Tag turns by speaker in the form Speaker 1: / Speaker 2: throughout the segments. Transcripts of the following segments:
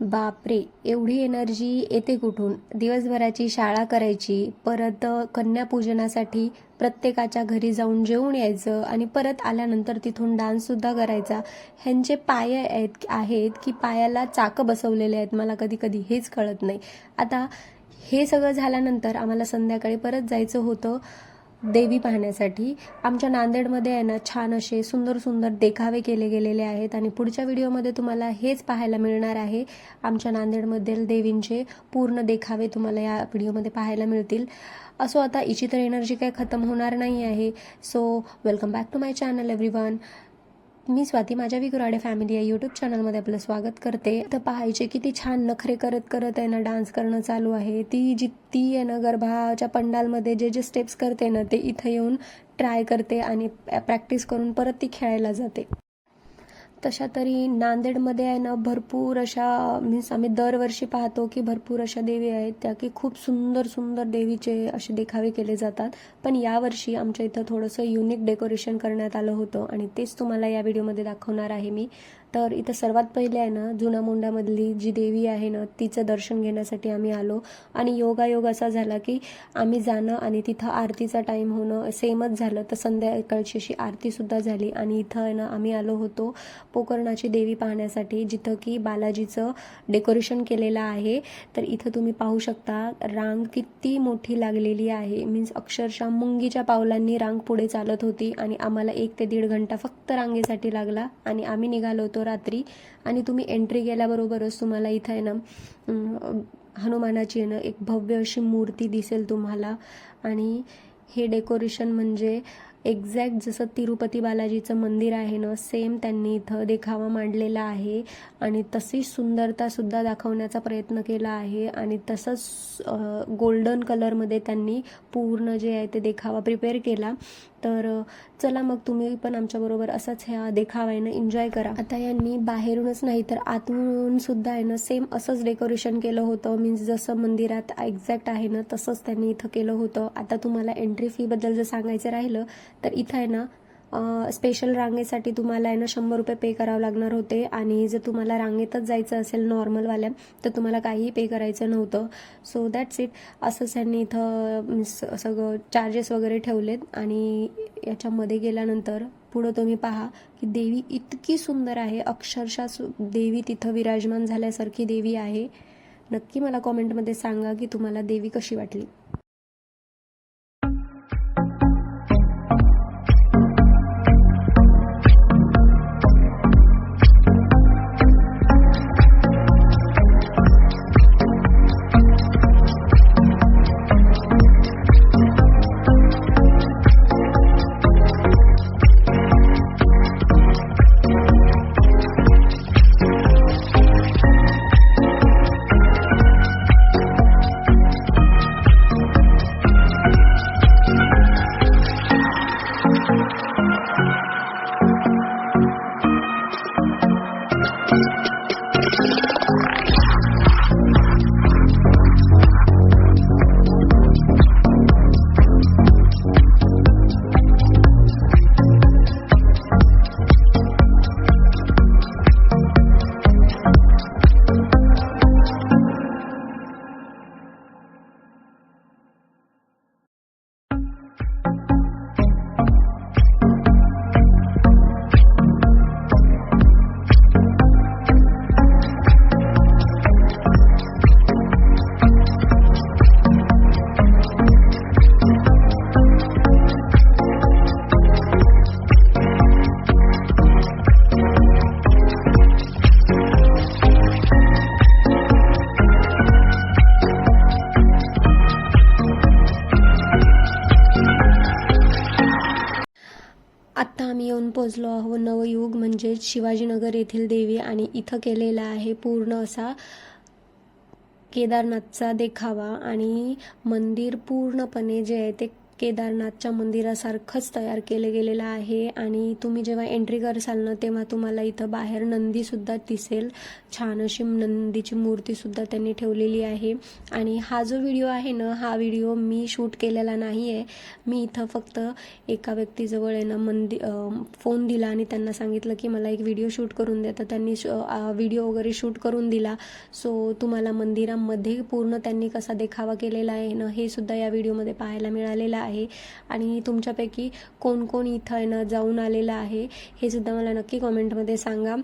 Speaker 1: बापरे एवढी एनर्जी येते कुठून? दिवसभराची शाळा करायची परत कन्यापूजनासाठी प्रत्येकाच्या घरी जाऊन जेवून यायचं आणि परत आल्यानंतर तिथून डान्ससुद्धा करायचा. ह्यांचे पाय आहेत आहेत की पायाला चाकं बसवलेले आहेत मला कधी कधी हेच कळत नाही. आता हे सगळं झाल्यानंतर आम्हाला संध्याकाळी परत जायचं होतं. देवी पाहण्यासाठी. आमच्या नांदेडमध्ये आहे ना छान असे सुंदर सुंदर देखावे केले गेलेले आहेत आणि पुढच्या व्हिडिओमध्ये तुम्हाला हेच पाहायला मिळणार आहे. आमच्या नांदेडमधील देवींचे पूर्ण देखावे तुम्हाला या व्हिडिओमध्ये पाहायला मिळतील. असो आता इचित्र तर एनर्जी काही खतम होणार नाही आहे. So welcome back to my channel every मी स्वाती माझ्या विगुराडे फॅमिली या यूट्यूब चॅनलमध्ये आपलं स्वागत करते. तर पाहायचे किती छान नखरे करत करत आहे ना डान्स करणं चालू आहे. ती जी ती आहे ना गर्भाच्या पंडालमध्ये जे जे स्टेप्स करते ना ते इथं येऊन ट्राय करते आणि प्रॅक्टिस करून परत ती खेळायला जाते. तशा तरी नांदेडमध्ये आहे ना भरपूर अशा मीन्स आम्ही दरवर्षी पाहतो की भरपूर अशा देवी आहेत त्या की खूप सुंदर सुंदर देवीचे असे देखावे केले जातात. पण यावर्षी आमच्या इथं थोडंसं युनिक डेकोरेशन करण्यात आलं होतं आणि तेच तुम्हाला या व्हिडिओमध्ये दाखवणार आहे मी. तर इथं सर्वात पहिले आहे ना जुना मुंडामधली जी देवी आहे ना तिचं दर्शन घेण्यासाठी आम्ही आलो. आणि योगायोग असा झाला की आम्ही जाणं आणि तिथं आरतीचा टाईम होणं सेमच झालं. तर संध्याकाळची अशी आरतीसुद्धा झाली आणि इथं आहे ना आम्ही आलो होतो पोकर्णाची देवी पाहण्यासाठी जिथं की बालाजीचं डेकोरेशन केलेलं आहे. तर इथं तुम्ही पाहू शकता रांग किती मोठी लागलेली आहे. मीन्स अक्षरशः मुंगीच्या पावलांनी रांग पुढे चालत होती आणि आम्हाला एक ते दीड घंटा फक्त रांगेसाठी लागला आणि आम्ही निघालो होतो रात्री आणि तुम्ही एंट्री केल्याबरोबरच तुम्हाला इथं आहे ना हनुमानाची आहे ना एक भव्य अशी मूर्ती दिसेल तुम्हाला. आणि हे डेकोरेशन म्हणजे एक्झॅक्ट जसं तिरुपती बालाजीचं मंदिर आहे ना सेम त्यांनी इथं देखावा मांडलेला आहे. आणि तशीच सुंदरतासुद्धा दाखवण्याचा प्रयत्न केला आहे. आणि तसंच गोल्डन कलरमध्ये त्यांनी पूर्ण जे आहे ते देखावा प्रिपेअर केला. तर चला मग तुम्ही पण आमच्याबरोबर असंच ह्या देखाव्यानं आहे ना एन्जॉय करा. आता यांनी बाहेरूनच नाही तर आतून सुद्धा आहे ना सेम असंच डेकोरेशन केलं होतं. मीन्स जसं मंदिरात एक्झॅक्ट आहे ना तसंच त्यांनी इथं केलं होतं. आता तुम्हाला एंट्री फीबद्दल जर सांगायचं राहिलं तर इथं आहे ना स्पेशल रांगेसाठी तुम्हाला आहे ना शंभर रुपये पे करावं लागणार होते. आणि जर तुम्हाला रांगेतच जायचं असेल नॉर्मलवाल्या तर तुम्हाला काहीही पे करायचं नव्हतं. सो दॅट्स इट असंच त्यांनी इथं मीन्स सगळं चार्जेस वगैरे ठेवलेत. आणि याच्यामध्ये गेल्यानंतर पुढं तुम्ही पहा की देवी इतकी सुंदर आहे. अक्षरशः सु देवी तिथं विराजमान झाल्यासारखी देवी आहे. नक्की मला कॉमेंटमध्ये सांगा की तुम्हाला देवी कशी वाटली. येऊन पोचलो आहो. नवयुग म्हणजे शिवाजीनगर येथील देवी आणि इथं केलेला आहे पूर्ण असा केदारनाथचा देखावा आणि मंदिर पूर्णपणे जे आहे ते केदारनाथच्या मंदिरासारखंच तयार केलं गेलेलं आहे आणि तुम्ही जेव्हा एंट्री करसाल ना तेव्हा तुम्हाला इथं बाहेर नंदीसुद्धा दिसेल. छान अशी नंदीची मूर्तीसुद्धा त्यांनी ठेवलेली आहे. आणि हा जो व्हिडिओ आहे ना हा व्हिडिओ मी शूट केलेला नाही आहे मी इथं फक्त एका व्यक्तीजवळ आहे ना मंदी फोन दिला आणि त्यांना सांगितलं की मला एक व्हिडिओ शूट करून द्या. तर त्यांनी व्हिडिओ वगैरे शूट करून दिला. सो तुम्हाला मंदिरामध्ये पूर्ण त्यांनी कसा देखावा केलेला आहे ना हे सुद्धा या व्हिडिओमध्ये पाहायला मिळालेलं आहे. आहे आणि तुमच्यापैकी कोण कोण इथं आहे ना जाऊन आलेलं आहे हे सुद्धा मला नक्की कॉमेंटमध्ये सांगा.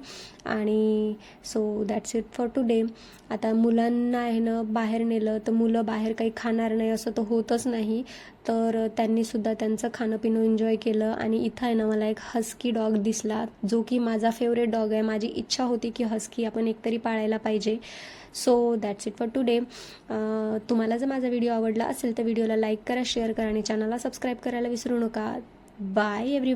Speaker 1: आणि so that's it for today आता मुलांना आहे ना बाहेर नेलं तर मुलं बाहेर काही खाणार नाही असं तर होतच नाही. तर त्यांनी सुद्धा त्यांचं खाणं पिणं एन्जॉय केलं आणि इथं आहे ना मला एक हस्की डॉग दिसला जो की माझा फेवरेट डॉग आहे. माझी इच्छा होती की हस्की आपण एकतरी पाळायला पाहिजे. So that's it for today तुम्हाला जर माझा व्हिडिओ आवडला असेल तर व्हिडिओला लाईक करा शेअर करा आणि चॅनलला सबस्क्राईब करायला विसरू नका. Bye every